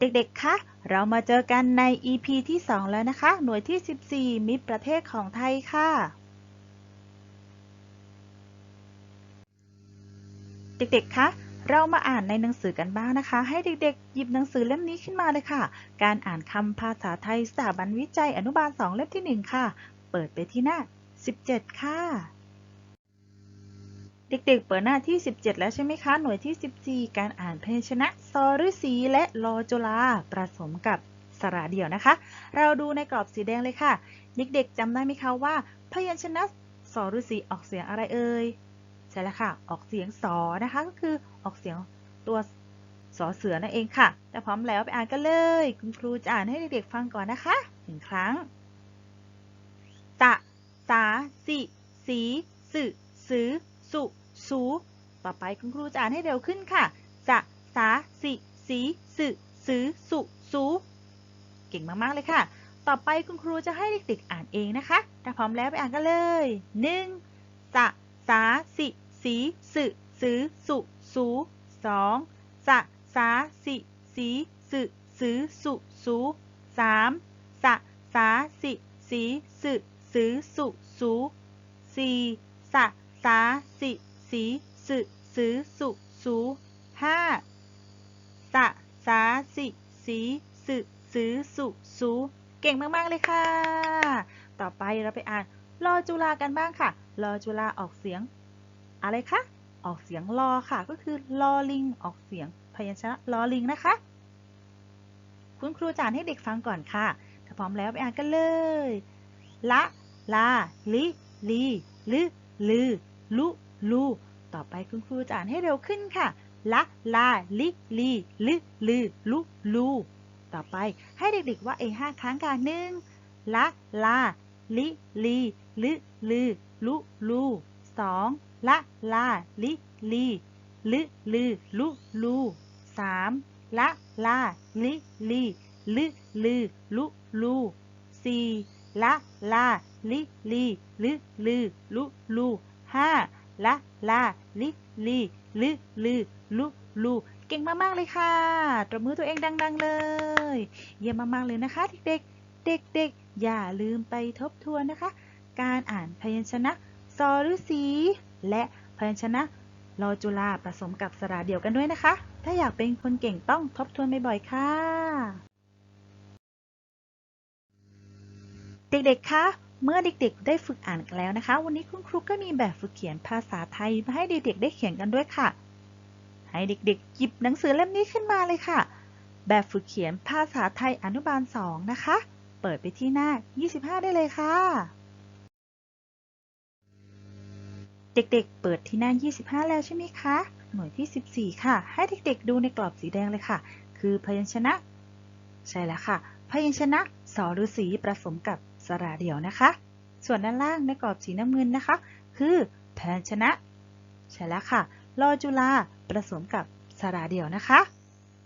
เด็กๆ คะ เรามาเจอกันใน EP ที่ 2 แล้วนะคะ หน่วยที่ 14 มิตรประเทศของไทยค่ะ เด็กๆ คะ เรามาอ่านในหนังสือกันบ้างนะคะ ให้เด็กๆ หยิบหนังสือเล่มนี้ขึ้นมาเลยค่ะ การอ่านคำภาษาไทยสถาบันวิจัยอนุบาล 2 เล่มที่ 1 ค่ะ เปิดไปที่หน้า 17 ค่ะ เด็กๆ เปิดหน้าที่ 17 แล้วใช่ไหมคะ หน่วยที่ 14 การอ่านพยัญชนะซอฤษีและลอจุลาผสมกับสระเดี่ยวนะคะ เราดูในกรอบสีแดงเลยค่ะ เด็กๆจำได้ไหมคะว่า พยัญชนะซอฤษีออกเสียงอะไรเอ่ย ใช่แล้วค่ะ ออกเสียงสอนะคะ ก็คือออกเสียงตัวสอเสือนั่นเองค่ะ แต่พร้อมแล้วไปอ่านกันเลย คุณครูจะอ่านให้เด็กๆฟังก่อนนะคะหนึ่งครั้งตะสาสิสีสึสือสุ สู ต่อไปคุณครูจะอ่านให้เร็วขึ้นค่ะจะสาสิสีสึสือสุสูเก่งมาก ๆ เลยค่ะ ต่อไปคุณครูจะให้เด็กๆอ่านเองนะคะ ถ้าพร้อมแล้วไปอ่านกันเลยหนึ่งจะสาสิสีสึสือสุสูสองจะสาสิสีสึสือสุสูสามจะสาสิสีสึสือสุสูสี่จะสาสิ สีสึสือสุสูห้าจะสาสิสีสึสือสุสูเก่งมาก ๆ เลยค่ะ ต่อไปเราไปอ่านลอจุลากันบ้างค่ะลอจุลาออกเสียง อะไรคะ ออกเสียงลอค่ะ ก็คือลอลิง ออกเสียงพยัญชนะลอลิงนะคะ คุณครูจานให้เด็กฟังก่อนค่ะ ถ้าพร้อมแล้วไปอ่านกันเลย ละ ลา ลิ ลี ลึ ลือ ลุ ลูต่อไปคุณครูจะอ่านให้เร็วขึ้นค่ะ ละลาลิลีลึลือลุลูต่อไปให้เด็กๆว่าเอห้าครั้งค่ะหนึ่งละลาลิลีลึลือลุลูสองละลาลิลีลึลือลุลูสามละลาลิลีลึลือลุลูสี่ละลาลิลีลึลือลุลูห้า ละลาลิลีลึลือลุลูเก่งมาก ๆ เลยค่ะ ตบมือตัวเองดัง ๆ เลย เยี่ยมมาก ๆ เลยนะคะ เด็กๆ เด็กๆ อย่าลืมไปทบทวนนะคะ การอ่านพยัญชนะซอฤษีและพยัญชนะลอจุลาผสมกับสระเดี่ยวกันด้วยนะคะ ถ้าอยากเป็นคนเก่งต้องทบทวนบ่อยๆ ค่ะ เด็กๆ คะ เมื่อเด็กๆ ได้ฝึกอ่านกันแล้วนะคะ วันนี้คุณครูก็มีแบบฝึกเขียนภาษาไทยมาให้เด็กๆ ได้เขียนกันด้วยค่ะ ให้เด็กๆ หยิบหนังสือเล่มนี้ขึ้นมาเลยค่ะ แบบฝึกเขียนภาษาไทยอนุบาล 2 นะคะ เปิดไปที่หน้า 25 ได้เลยค่ะ เด็กๆ เปิดที่หน้า 25 แล้วใช่ไหมคะ หน่วยที่ 14 ค่ะ ให้เด็กๆ ดูในกรอบสีแดงเลยค่ะ คือพยัญชนะ ใช่แล้วค่ะ พยัญชนะสอฤษีผสมกับ สระเดี่ยวนะคะ ส่วนด้านล่างในกรอบสีน้ำเงินนะคะ คือพยัญชนะ ใช่แล้วค่ะลอจุลาผสมกับสระเดี่ยวนะคะ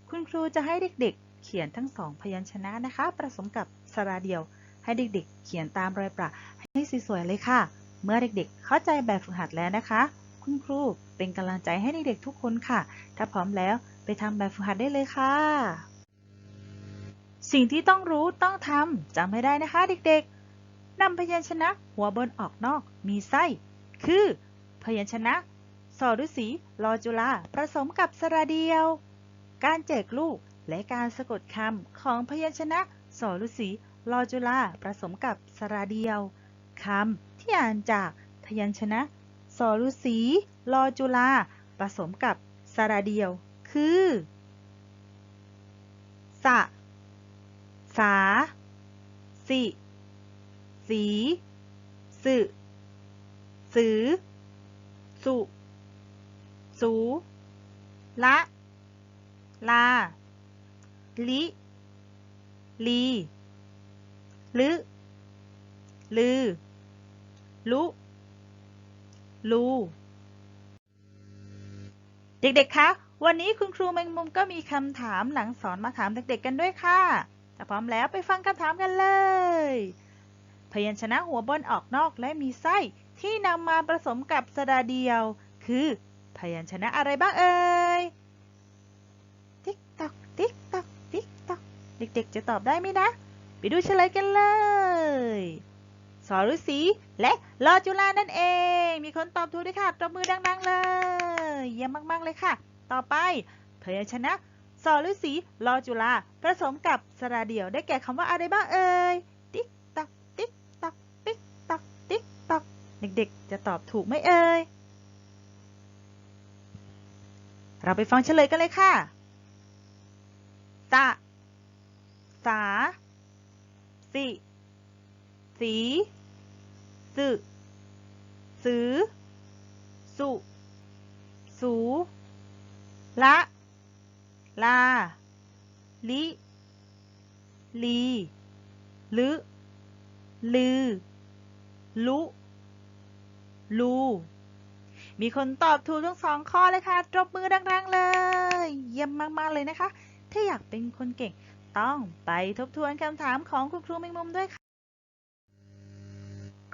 คุณครูจะให้เด็กๆ เขียนทั้งสองพยัญชนะนะคะผสมกับสระเดี่ยว ให้เด็กๆ เขียนตามรอยประให้สวยๆเลยค่ะ เมื่อเด็กๆ เข้าใจแบบฝึกหัดแล้วนะคะ คุณครูเป็นกำลังใจให้เด็กๆทุกคนค่ะ ถ้าพร้อมแล้วไปทำแบบฝึกหัดได้เลยค่ะ สิ่งที่ต้องรู้ต้องทำจำไม่ได้นะคะเด็กๆ นำพยัญชนะหัวบนออกนอกมีไส้ คือ พยัญชนะสอฤษีลอจุลาผสมกับสระเดียว การแจกลูกและการสะกดคำของพยัญชนะสอฤษีลอจุลาผสมกับสระเดียวคำที่อ่านจากพยัญชนะสอฤษีลอจุลาผสมกับสระเดียว คือสะสาสิ สีสึสือ สุ สู ละ ลา ลิ ลี ลึลือ ลุ ลู เด็กๆ คะ วันนี้คุณครูแมงมุมก็มีคำถามหลังสอนมาถามเด็กๆ กันด้วยค่ะ ถ้าพร้อมแล้วไปฟังคำถามกันเลย พยัญชนะหัวบนออกนอกและมีไส้ที่นำมาผสมกับสระเดียว คือ พยัญชนะอะไรบ้างเอ่ยติ๊กตอกติ๊กตอกติ๊กตอกเด็กๆ จะตอบได้ไหมนะ ไปดูเฉลยกันเลยสอฤษีและลอจุฬานั่นเอง มีคนตอบถูกด้วยค่ะตบมือดังๆเลยเยี่ยมมากๆเลยค่ะ ต่อไป พยัญชนะสอฤษีลอจุฬาผสมกับสระเดี่ยวได้แก่คำว่าอะไรบ้างเอ่ย เด็กๆ จะตอบถูกไหมเอ่ย เราไปฟังเฉลยกันเลยค่ะ ตะ สา สิ สีสึสือ สุ สู ละ ลา ลิ ลี ลึ ลือ ลุ ลู มีคนตอบถูกทั้งสองข้อเลยค่ะตบมือดังๆเลย เยี่ยมมากๆเลยนะคะ ถ้าอยากเป็นคนเก่ง ต้องไปทบทวนคำถามของคุณครูแมงมุมด้วยค่ะ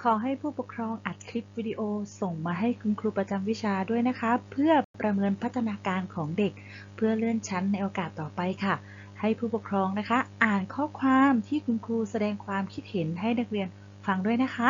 ขอให้ผู้ปกครองอัดคลิปวิดีโอส่งมาให้คุณครูประจำวิชาด้วยนะคะ เพื่อประเมินพัฒนาการของเด็ก เพื่อเลื่อนชั้นในโอกาสต่อไปค่ะให้ผู้ปกครองนะคะ อ่านข้อความที่คุณครูแสดงความคิดเห็นให้นักเรียนฟังด้วยนะคะ